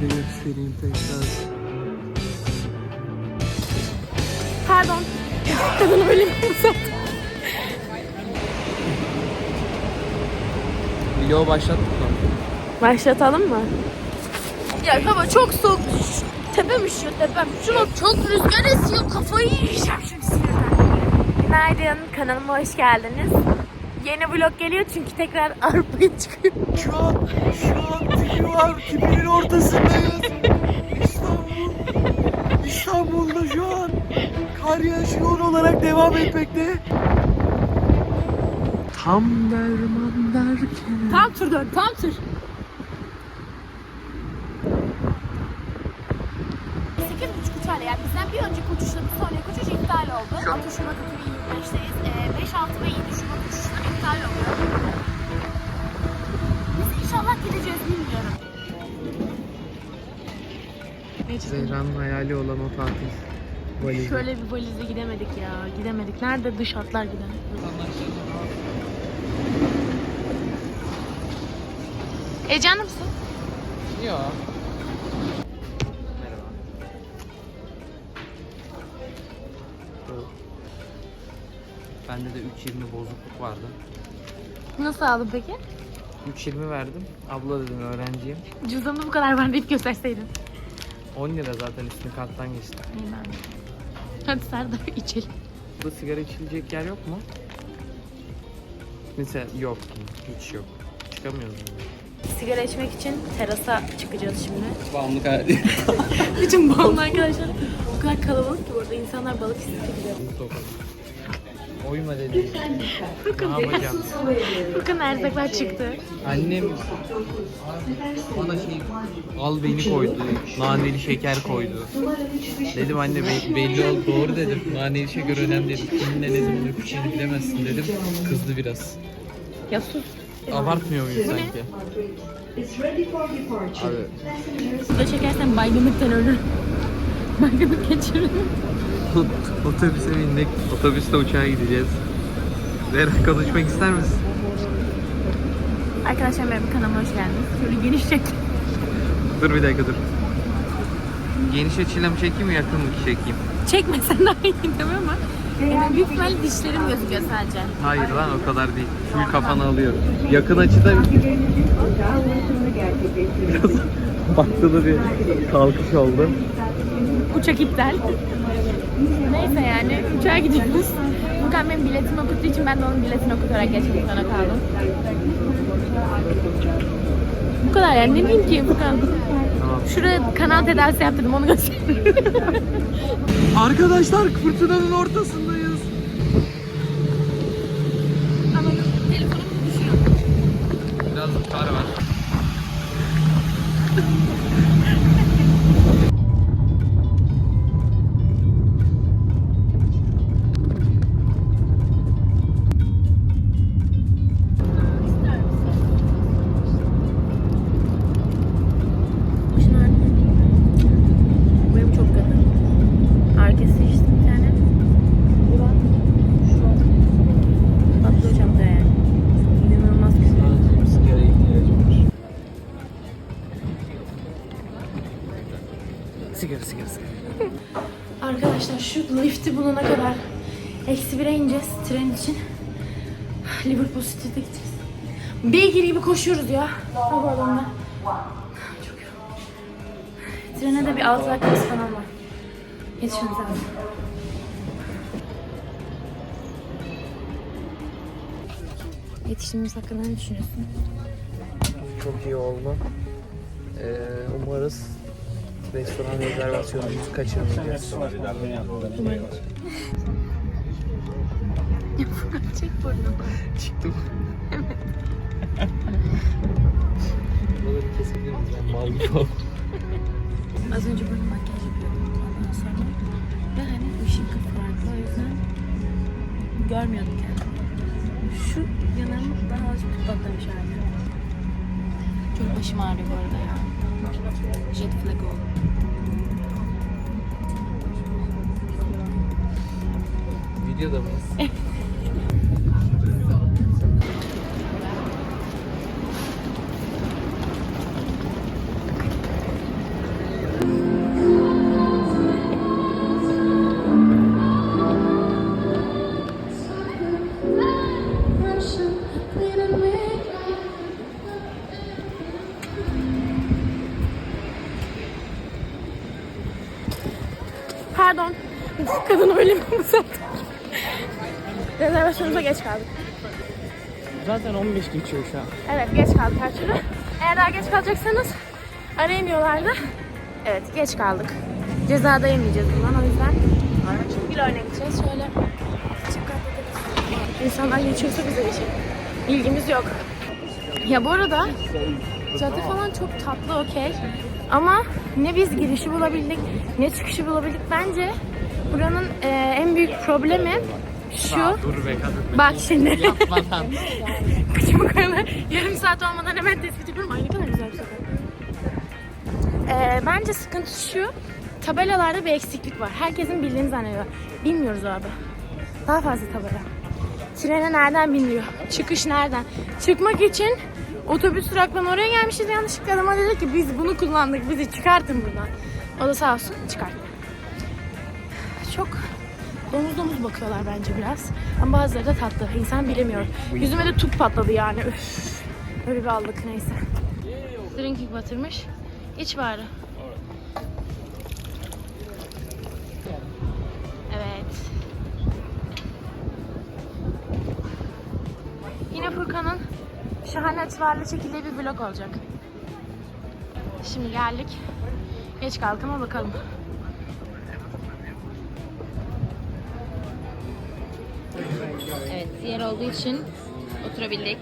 Şöyle göstereyim tekrar. Pardon. Kadını böyle yapıyorsam. Vlogu başlattık mı? Başlatalım mı? Ya hava çok soğuk. Tepem üşüyor tepem. Şuna çok rüzgar esiyor. Kafayı yiyeceğim şimdi sinirden. Günaydın. Kanalıma hoş geldiniz. Yeni vlog geliyor çünkü tekrar arpaya çıkıyor. Şu an, şu an tipi var. Tipinin ortasındayız. İstanbul. İstanbul'da şu an kar yağışı olarak devam etmekte. Tam derman derken. Tam tur dön, tam tur. Sekiz buçuk uçağıyla yani bizden bir önceki uçuşla bir sonraki uçuş iptal oldu. 6 Şubat Zehra'nın hayali olan o tatil. Valizi. Şöyle bir valizle gidemedik ya. Gidemedik. Nerede dış hatlar giden? Heyecanlı mısın? Yok. Bende de 3.20 bozukluk vardı. Nasıl aldın peki? 3.20 verdim. Abla dedim öğrenciyim. Cüzdanında bu kadar var deyip gösterseydin. 10 lira zaten üstüne karttan geçti. Aynen. Hadi Serdar içelim. Burada sigara içilecek yer yok mu? Mesela yok. Hiç yok. Çıkamıyoruz. Sigara içmek için terasa çıkacağız şimdi. Bağımlılık hali. Bütün bağımlı arkadaşlar o kadar kalabalık ki burada insanlar balık isteyecek. Oyma dedim. Ne yapacağım? Bakın erzaklar çıktı. Annem bana şey al beni koydu. Naneli şeker koydu. Dedim anne be- belli ol doğru dedim. Naneli şeker önemli dedim. Kiminle ne zaman öpüşeceğini bilemezsin dedim. Kızdı biraz. Ya sus. Abartmıyor muyum sanki? Abi Suda çekersen baygınlıktan ölür. Baygınlık geçiririm. otobüse bindik. Otobüste uçağa gideceğiz. Zehra konuşmak ister misin? Arkadaşlar merhaba kanalıma hoş geldiniz. Şöyle geniş çek. Dur bir dakika dur. Geniş açıyla mı çekeyim mi yakın mı çekeyim? Çekmesen daha iyi değil mi ama? Yani büyük ihtimalle dişlerim gözüküyor sadece. Hayır lan o kadar değil. Full kafanı alıyor. Yakın açıda biraz baktığı bir kalkış oldu. Uçak iptal. Neyse yani uçağa gidiyoruz. Furkan benim biletimi okuttuğu için ben de onun biletini okutarak geçmek zorunda kaldım. Bu kadar yani ne diyeyim ki Furkan? Şuraya kanal tedavisi yaptırdım onu göster. Arkadaşlar fırtınanın ortasındayız. Eksi bire ineceğiz tren için. Liverpool City'de gideceğiz. Beygir gibi koşuyoruz ya. Havaalanına. Çok yoruldum. Trene de bir 6 dakikamız falan var. Yetişmemiz lazım. Yetiştiğimiz hakkında ne düşünüyorsun? Çok iyi oldu. Ee, umarız restoran rezervasyonumuzu kaçırmayacağız. Çek burnunu. Çıktım. Oldum. Az önce böyle makyaj yapıyordum ondan sonra. Ve hani ışık farklı o yüzden görmüyordum kendimi. Şu yanağım daha az patlamış abi. Çok başım ağrıyor bu arada ya. Jet flag oldu. Videoda mıyız? Rezervasyonumuza geç kaldık. Zaten 15 geçiyor şu an. Evet geç kaldık her türlü. Eğer daha geç kalacaksanız arayın diyorlardı. Evet geç kaldık. Ceza da yemeyeceğiz bundan o yüzden. Bir örnek gideceğiz. Şöyle. İnsanlar geçiyorsa bize geçelim. İlgimiz yok. Ya bu arada cadde falan çok tatlı okey. Ama ne biz girişi bulabildik ne çıkışı bulabildik. Bence buranın e, en büyük problemi şu. Dur be kadın. Bak şimdi. Yapmadan. Kıçımı koyma. Yarım saat olmadan hemen tespit ediyorum. Ay ne kadar güzel bir sokak. Ee, bence sıkıntı şu. Tabelalarda bir eksiklik var. Herkesin bildiğini zannediyor. Bilmiyoruz abi. Daha fazla tabela. Trene nereden biniliyor? Çıkış nereden? Çıkmak için otobüs duraklarına oraya gelmişiz. Yanlışlıkla adama dedi ki biz bunu kullandık. Bizi çıkartın buradan. O da sağ olsun çıkarttı. Çok domuz domuz bakıyorlar bence biraz. Ama bazıları da tatlı. İnsan bilemiyor. Yüzüme de tut patladı yani. Üf. Öyle bir aldık neyse. Drinking batırmış. İç bari. Evet. Yine Furkan'ın şahane açılarla çekildiği bir vlog olacak. Şimdi geldik. Geç kaldık ama bakalım. Evet, yer olduğu için oturabildik.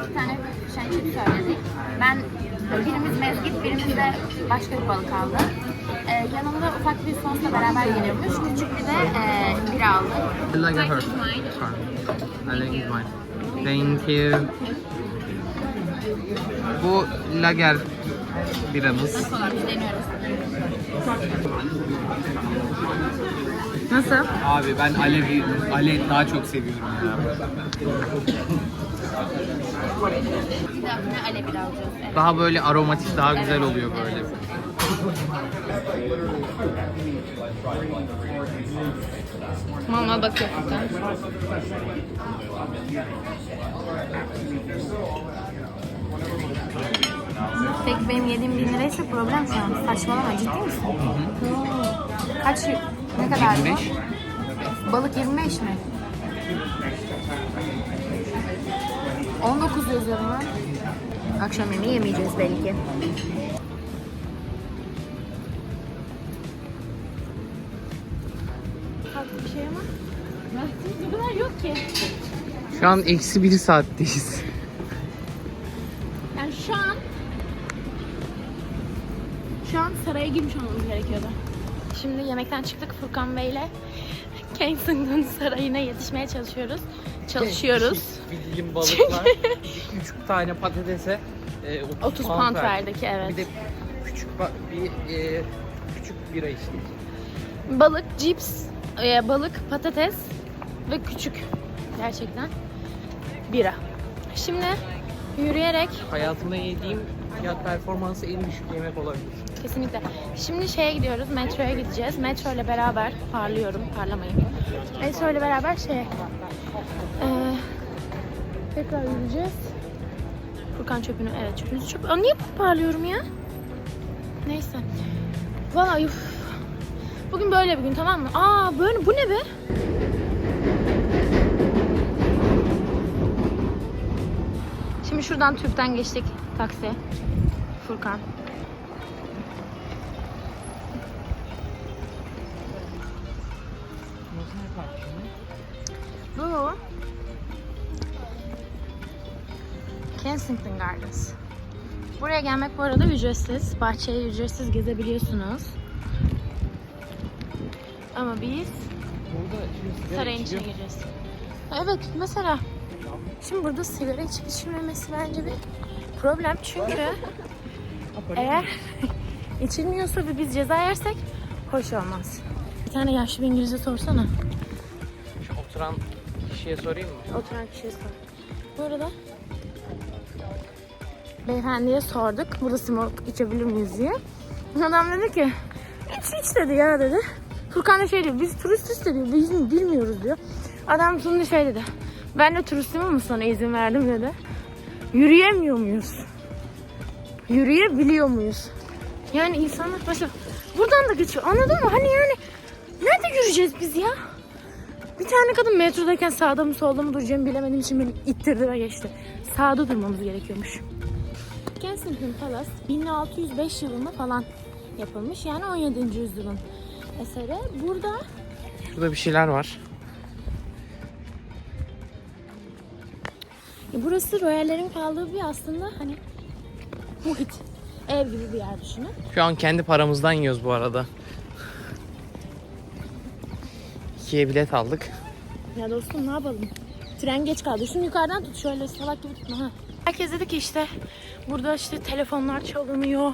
İki tane pişen çift söyledik. Ben birimiz mezgit, birimiz de başka bir balık aldı. Ee, yanımda ufak bir sosla beraber geliyormuş. Küçük bir de e, bira aldık. Like her. I think it's mine. Thank you. Bu lager biramız. Falan biz deniyoruz. Nasıl? Abi ben Alevi, Ale daha çok seviyorum ya. Bir dahakine ale bira alacağız. Evet. Daha böyle aromatik, daha güzel oluyor böyle. Mama bakıyor. Peki benim yediğim bin liraysa problem şu an. Saçmalama ciddi misin? Kaç, ne kadar 25. bu? Balık 25 mi? 19 yazıyorum ben. Akşam yemeği yemeyeceğiz belki. Farklı bir şey ama. Vaktimiz o kadar yok ki. Şu an eksi bir saatteyiz. Girmiş olmamız gerekiyordu. Şimdi yemekten çıktık Furkan Bey ile Kensington Sarayı'na yetişmeye çalışıyoruz. Çalışıyoruz. Bir dilim balıkla 3 tane patatese e, 30, 30 pound verdik evet. Bir de küçük bir e, küçük bira içtik. Balık, cips, e, balık, patates ve küçük gerçekten bira. Şimdi yürüyerek Hayatımda yediğim fiyat performansı en düşük yemek olabilir. Kesinlikle. Şimdi şeye gidiyoruz, metroya gideceğiz. Metro ile beraber, parlıyorum, parlamayın. Metro ile beraber şeye, eee tekrar yürüyeceğiz. Furkan çöpünü, evet çöpünüzü çöp. Aa, niye parlıyorum ya? Neyse. Vay uf. Bugün böyle bir gün tamam mı? Aa böyle, bu ne be? Şimdi şuradan tüpten geçtik taksi. Furkan. Bu Kensington Gardens. Buraya gelmek bu arada ücretsiz. Bahçeyi ücretsiz gezebiliyorsunuz. Ama biz sarayın içine gireceğiz. Evet mesela şimdi burada sigara içip içilmemesi bence bir problem çünkü eğer içilmiyorsa ve biz ceza yersek hoş olmaz. Bir tane yaşlı bir İngilizce sorsana. Şu oturan kişiye sorayım mı? Oturan kişiye sor. Bu arada beyefendiye sorduk. Burada smoke içebilir miyiz diye. Adam dedi ki iç iç dedi ya dedi. Furkan da şey diyor biz turistiz diyor biz bilmiyoruz diyor. Adam sonra şey dedi. Ben de turistim ama sana izin verdim dedi. Yürüyemiyor muyuz? Yürüyebiliyor muyuz? Yani insanlar mesela buradan da geçiyor. Anladın mı? Hani yani nerede yürüyeceğiz biz ya? Bir tane kadın metrodayken sağda mı solda mı duracağımı bilemediğim için beni ittirdi ve geçti. Sağda durmamız gerekiyormuş. Kensington Palace 1605 yılında falan yapılmış. Yani 17. yüzyılın eseri. Burada Şurada bir şeyler var. burası royallerin kaldığı bir aslında hani muhit. Ev gibi bir yer düşünün. Şu an kendi paramızdan yiyoruz bu arada. İkiye bilet aldık. Ya dostum ne yapalım? Tren geç kaldı. Şunu yukarıdan tut şöyle salak gibi tutma ha. Herkes dedi ki işte burada işte telefonlar çalınıyor.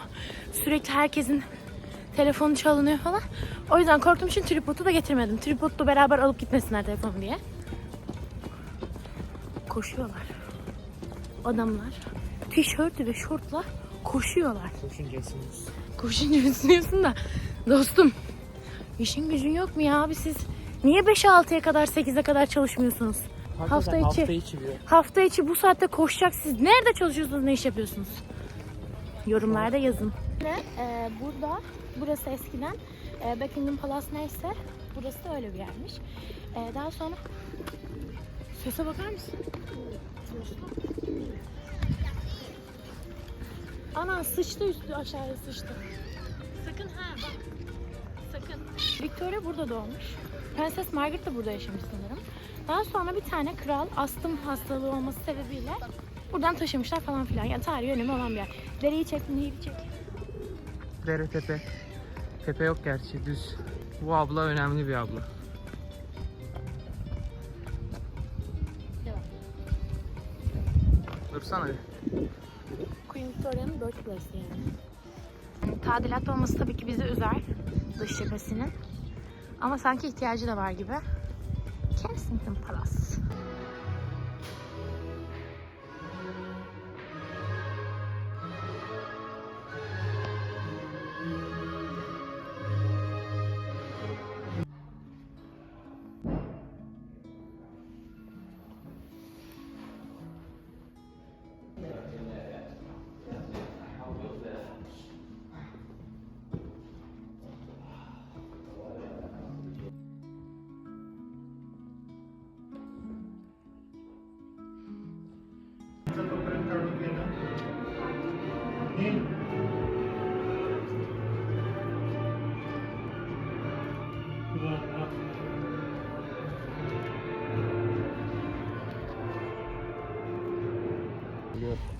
Sürekli herkesin telefonu çalınıyor falan. O yüzden korktuğum için tripodu da getirmedim. Tripodla beraber alıp gitmesinler telefonu diye. Koşuyorlar. Adamlar tişörtü ve şortla koşuyorlar. Koşuncasınız. Koşunca üzülüyorsun da dostum işin gücün yok mu ya abi siz niye 5'e 6'ya kadar 8'e kadar çalışmıyorsunuz? Hafta içi. Hafta içi bir. Hafta içi bu saatte koşacak siz nerede çalışıyorsunuz ne iş yapıyorsunuz? Yorumlarda yazın. Ee, burada burası eskiden e, Buckingham Palace neyse burası da öyle bir yermiş. Ee, daha sonra sese bakar mısın? Ana sıçtı üstü aşağıya sıçtı. Sakın ha bak. Sakın. Victoria burada doğmuş. Prenses Margaret de burada yaşamış sanırım. Daha sonra bir tane kral astım hastalığı olması sebebiyle buradan taşımışlar falan filan. Yani tarihi önemi olan bir yer. Dereyi çek, nehri çek. Dere tepe. Tepe yok gerçi düz. Bu abla önemli bir abla. Devam. Dursana bir. Queen Victoria'nın birthplace yani. Tadilat olması tabii ki bizi üzer. Dış cephesinin. Ama sanki ihtiyacı da var gibi. Kensington Palace.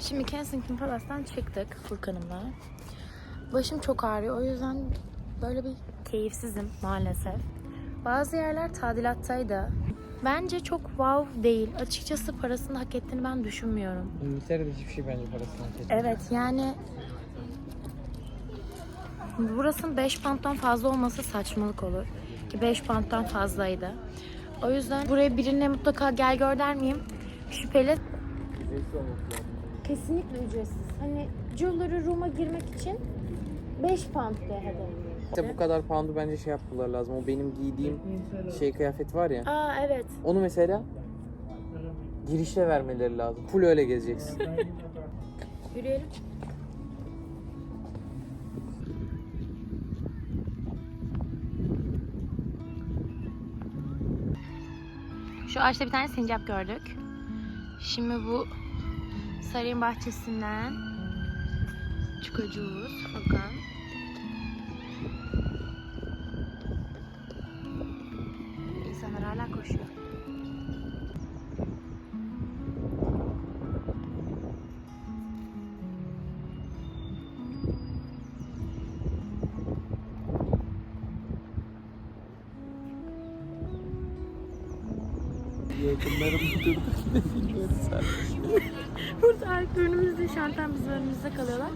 Şimdi Kensington Palace'tan çıktık Furkan'ımla. Başım çok ağrıyor o yüzden böyle bir keyifsizim maalesef. Bazı yerler tadilattaydı. Bence çok wow değil. Açıkçası parasını hak ettiğini ben düşünmüyorum. İngiltere'de hiçbir şey bence parasından kesmiyor. Evet yani burasının 5 pound'dan fazla olması saçmalık olur. Ki 5 pound'dan fazlaydı. O yüzden buraya birine mutlaka gel gör der miyim? Şüpheli. Kesinlikle ücretsiz. Hani Jewelry Room'a girmek için 5 pound diye hedef. İşte bu kadar pound'u bence şey yapmaları lazım. O benim giydiğim şey kıyafet var ya. Aa evet. Onu mesela girişte vermeleri lazım. Full öyle gezeceksin. Yürüyelim. Şu ağaçta bir tane sincap gördük. Şimdi bu sarayın bahçesinden çıkacağız. Bakın. Burada önümüzde şantan bizim önümüzde kalıyorlar.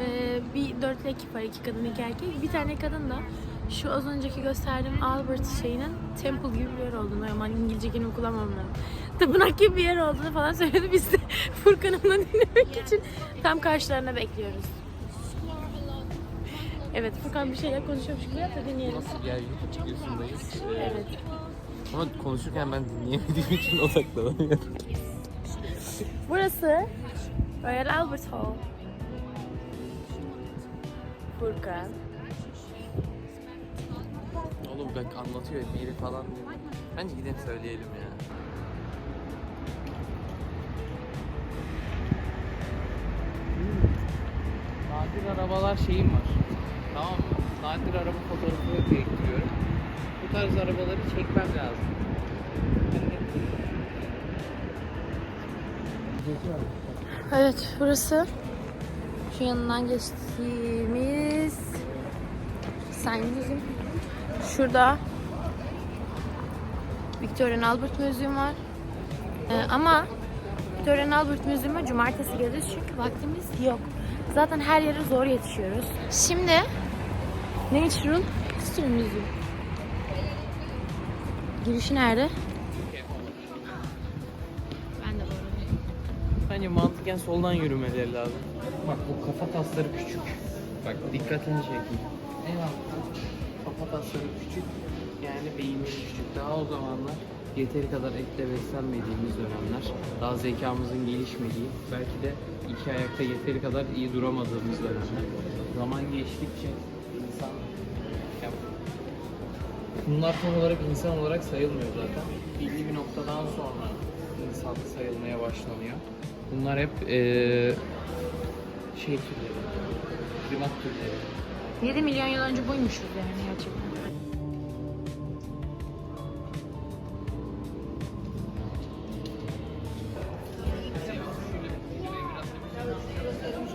Ee, bir dörtlü ekip var. iki kadın iki erkek. Bir tane kadın da şu az önceki gösterdiğim Albert şeyinin temple gibi bir yer olduğunu, ama İngilizce kelime kullanmam lazım. Tapınak gibi bir yer olduğunu falan söyledi. Biz de Furkan'ımla dinlemek için tam karşılarına bekliyoruz. Evet Furkan bir şeyler konuşuyormuş gibi yap da dinleyelim. Nasıl ya YouTube videosundayız. Evet. Ama konuşurken ben dinleyemediğim için odaklanamıyorum. Burası Royal Albert Hall. Furkan. Oğlum bak anlatıyor biri falan diyor. Bence gidelim söyleyelim ya. Nadir arabalar şeyim var. Tamam mı? Nadir araba fotoğrafı biriktiriyorum. Bu tarz arabaları çekmem lazım. Evet burası şu yanından geçtiğimiz Sen Müziğim. Şurada Victorian Albert Müziğim var. Ee, ama Victorian Albert Müziğim'e cumartesi geliriz çünkü vaktimiz yok. Zaten her yere zor yetişiyoruz. Şimdi History Müziği. Girişi nerede? Mantıken soldan yürümeleri lazım. Bak bu kafa tasları küçük. Bak dikkatini çekeyim. Eyvallah. Kafa tasları küçük. Yani beyinleri küçük. Daha o zamanlar yeteri kadar etle beslenmediğimiz dönemler. Daha zekamızın gelişmediği. Belki de iki ayakta yeteri kadar iyi duramadığımız dönemler. Zaman geçtikçe insan ya Bunlar tam olarak insan olarak sayılmıyor zaten. Belli bir noktadan sonra insan sayılmaya başlanıyor. Bunlar hep eee şey türleri, primat türleri. 7 milyon yıl önce buymuşuz yani gerçekten.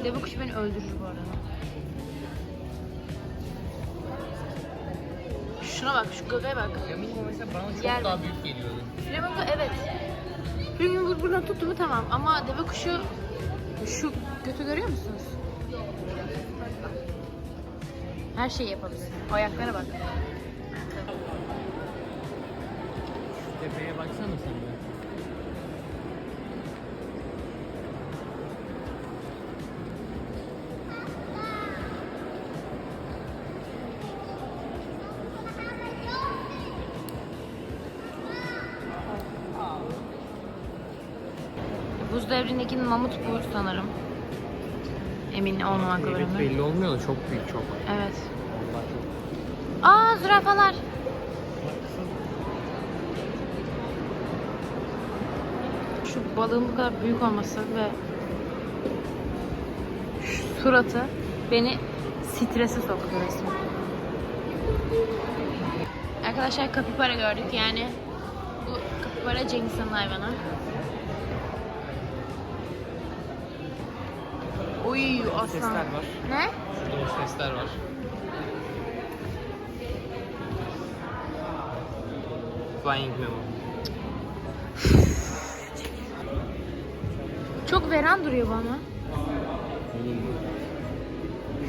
Deve kuşu beni öldürür bu arada. Şuna bak, şu göbeğe bak. Flamingo mesela bana çok Yer daha büyük geliyordu. Flamingo evet. Flamingo buradan tuttu mu tamam ama deve kuşu şu götü görüyor musunuz? Her şeyi yapabilirsin. Ayaklara bak. Tepeye baksana sen de. Devrindeki mamut bu sanırım. Emin olmamakla Evet, beraber. belli olmuyor da çok büyük çok. Evet. Çok. Aa zürafalar. Şu balığın bu kadar büyük olması ve şu suratı beni strese soktu resmen. Arkadaşlar kapibara gördük yani bu kapibara Cengiz Han'ın hayvanı. Uy aslan. Var. Ne? Şurada o sesler var. Flying Memo. Çok veran duruyor bana.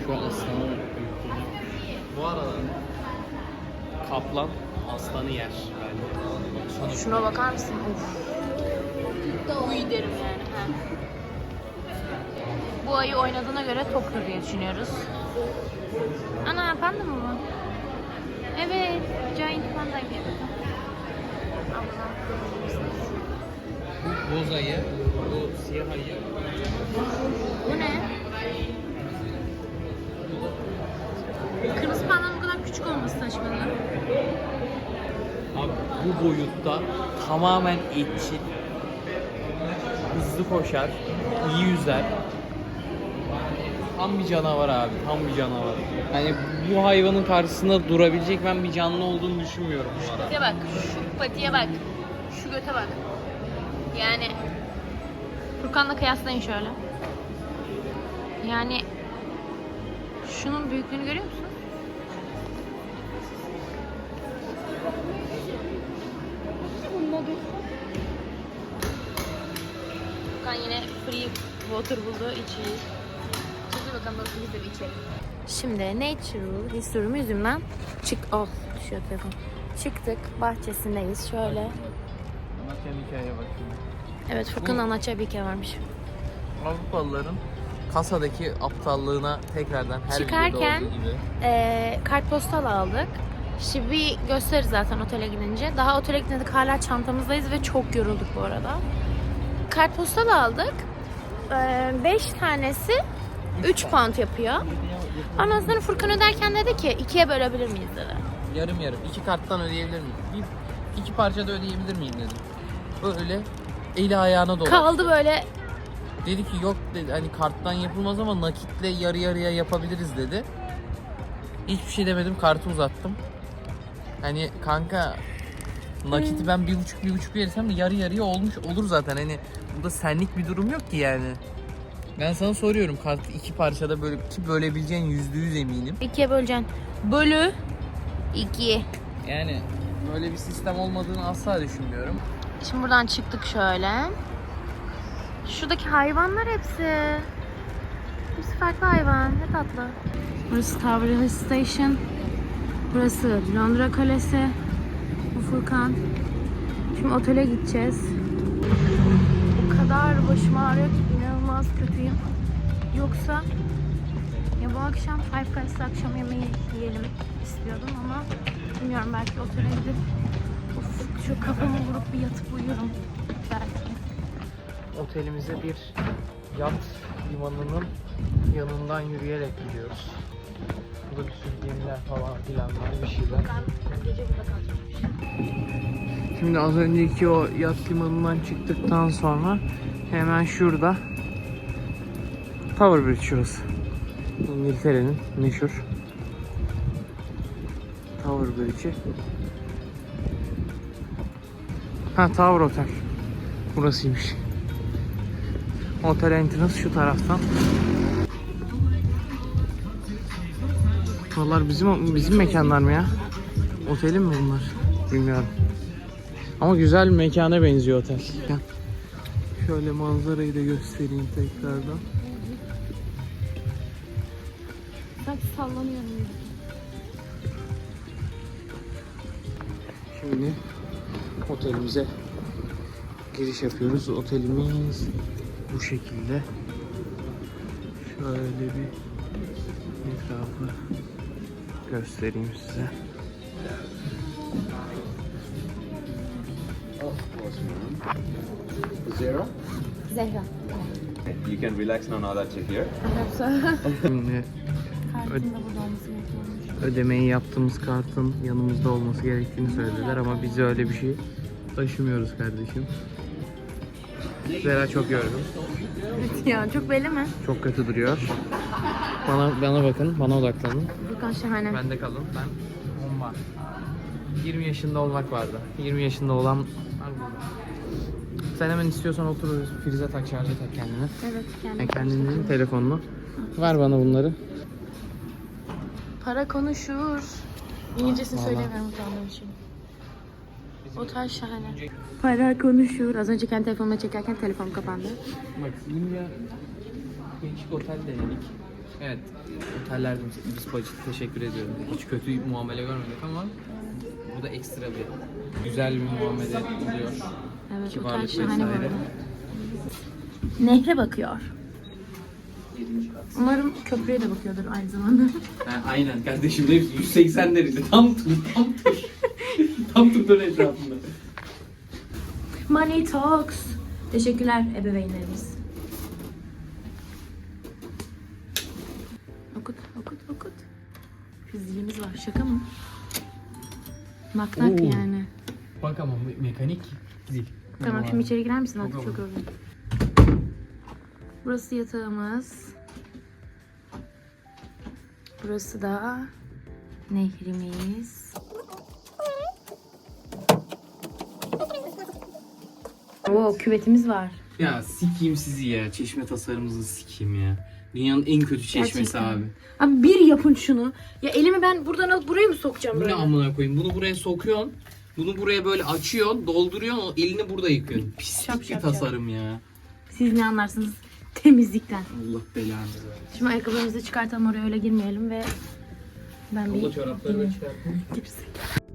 Oğlum şu büyüklüğüne. Bu arada kaplan aslanı yer bence. Şuna bakar mısın? Of. Uy derim yani. ha. Bu ayı oynadığına göre toktur diye düşünüyoruz. Ana panda mı bu? Evet. Giant pandaymış. Bu boz ayı, bu siyah ayı. Bu ne? Kırmızı pandanın bu kadar küçük olması saçmalı. Abi bu boyutta tamamen etçil. Hızlı koşar, iyi yüzer. Tam bir canavar abi, tam bir canavar. Yani bu hayvanın karşısında durabilecek ben bir canlı olduğunu düşünmüyorum bu arada. Patiye bak. Şu patiye bak. Şu göte bak. Yani Furkan'la kıyaslayın şöyle. Yani şunun büyüklüğünü görüyor musun? Furkan yine free water buldu içiyor. Nasıl biz de bir içelim. Şimdi Natural History Museum'dan çık... Oh düşüyor telefon. Çıktık. Bahçesindeyiz. Şöyle. Anlatacağım hikayeye bakayım. Evet Furkan'ın anlatacağı bir hikaye varmış. Avrupalıların kasadaki aptallığına tekrardan her Çıkarken- gibi. Ee, kartpostal aldık. Şimdi bir gösteririz zaten otele gidince. Daha otele gitmedik hala çantamızdayız ve çok yorulduk bu arada. Kartpostal aldık. 5 tanesi 3 pound yapıyor. Ondan sonra Furkan öderken dedi ki ikiye bölebilir miyiz dedi. Yarım yarım. iki karttan ödeyebilir miyim? Bir, iki parçada ödeyebilir miyim dedim. Böyle eli ayağına dolar. Kaldı böyle Dedi ki yok dedi hani karttan yapılmaz ama nakitle yarı yarıya yapabiliriz dedi. Hiçbir şey demedim kartı uzattım. Hani kanka nakiti ben bir buçuk bir buçuk verirsem de yarı yarıya olmuş olur zaten hani burada senlik bir durum yok ki yani. Ben sana soruyorum kartı iki parçada böyle ki bölebileceğin yüzde yüz eminim. ikiye böleceksin. Bölü 2. Yani böyle bir sistem olmadığını asla düşünmüyorum. Şimdi buradan çıktık şöyle. Şuradaki hayvanlar hepsi. Hepsi farklı hayvan. Ne tatlı. Burası Tower Hill Station. Burası Londra Kalesi. Bu Furkan. Şimdi otele gideceğiz. O kadar başım ağrıyor ki inanılmaz kötüyüm. Yoksa ya bu akşam Five Guys'ta akşam yemeği yiyelim istiyordum ama bilmiyorum belki otele gidip of, şu kafamı vurup bir yatıp uyurum belki. Otelimize bir yat limanının yanından yürüyerek gidiyoruz. Burada bir sürü gemiler falan filan var bir şeyler. Gece burada kalacakmış. Şimdi az önceki o yat limanından çıktıktan sonra hemen şurada Tower Bridge şurası. İngiltere'nin meşhur Tower Bridge'i. Ha Tower Hotel. Burasıymış. Otel entrance şu taraftan. Buralar bizim bizim mekanlar mı ya? Otelin mi bunlar? Bilmiyorum. Ama güzel bir mekana benziyor otel. Şöyle manzarayı da göstereyim tekrardan. Sallanıyorum. Şimdi otelimize giriş yapıyoruz. Otelimiz bu şekilde. Şöyle bir etrafı göstereyim size. Zero. Zehra. You can relax now. Now that you're here. Şimdi Kartın da gerekiyormuş. ödemeyi yaptığımız kartın yanımızda olması gerektiğini söylediler ama biz öyle bir şey taşımıyoruz kardeşim. Zera çok yorgun. ya çok belli mi? Çok kötü duruyor. Bana bana bakın, bana odaklanın. Furkan şahane. Bende kalın. Ben bomba. 20 yaşında olmak vardı. 20 yaşında olan var burada. Sen hemen istiyorsan otur prize tak şarja tak kendine. Evet Yani kendi. kendinin telefonunu. Ver bana bunları. Para konuşur. İngilizcesini söyleyemiyorum utandığım için. Otel şahane. Para konuşur. Az önce kendi telefonuma çekerken telefonum kapandı. Linya değişik otel denedik. Evet, otellerde biz bacı teşekkür ediyorum. Hiç kötü muamele görmedik ama bu da ekstra bir güzel bir muamele oluyor. Evet Kibarlık otel şahane bu vesaire. arada. Nehre bakıyor. Umarım köprüye de bakıyordur aynı zamanda. Ha, aynen kardeşim hepsi 180 derece tam tur tam tur. tam tur dön etrafında. Money talks. Teşekkürler ebeveynlerimiz. Okut, okut, okut. Şu zilimiz var. Şaka mı? Nak nak Oo. yani. Bak ama me- mekanik zil. Tamam şimdi içeri girer misin artık Çok çok yorgunum. Burası yatağımız. Burası da nehrimiz. Oo küvetimiz var. Ya sikeyim sizi ya. Çeşme tasarımınızı sikeyim ya. Dünyanın en kötü çeşmesi Gerçekten. abi. Abi bir yapın şunu. Ya elimi ben buradan alıp buraya mı sokacağım Bu ne böyle? amına koyayım? Bunu buraya sokuyorsun. Bunu buraya böyle açıyorsun, dolduruyorsun, o elini burada yıkıyorsun. Pislik Şap bir şap tasarım ya. Siz ne anlarsınız temizlikten. Allah belanı versin. Şimdi ayakkabılarımızı çıkartalım oraya öyle girmeyelim ve ben bir Allah çoraplarını çıkart. Gerizekalı.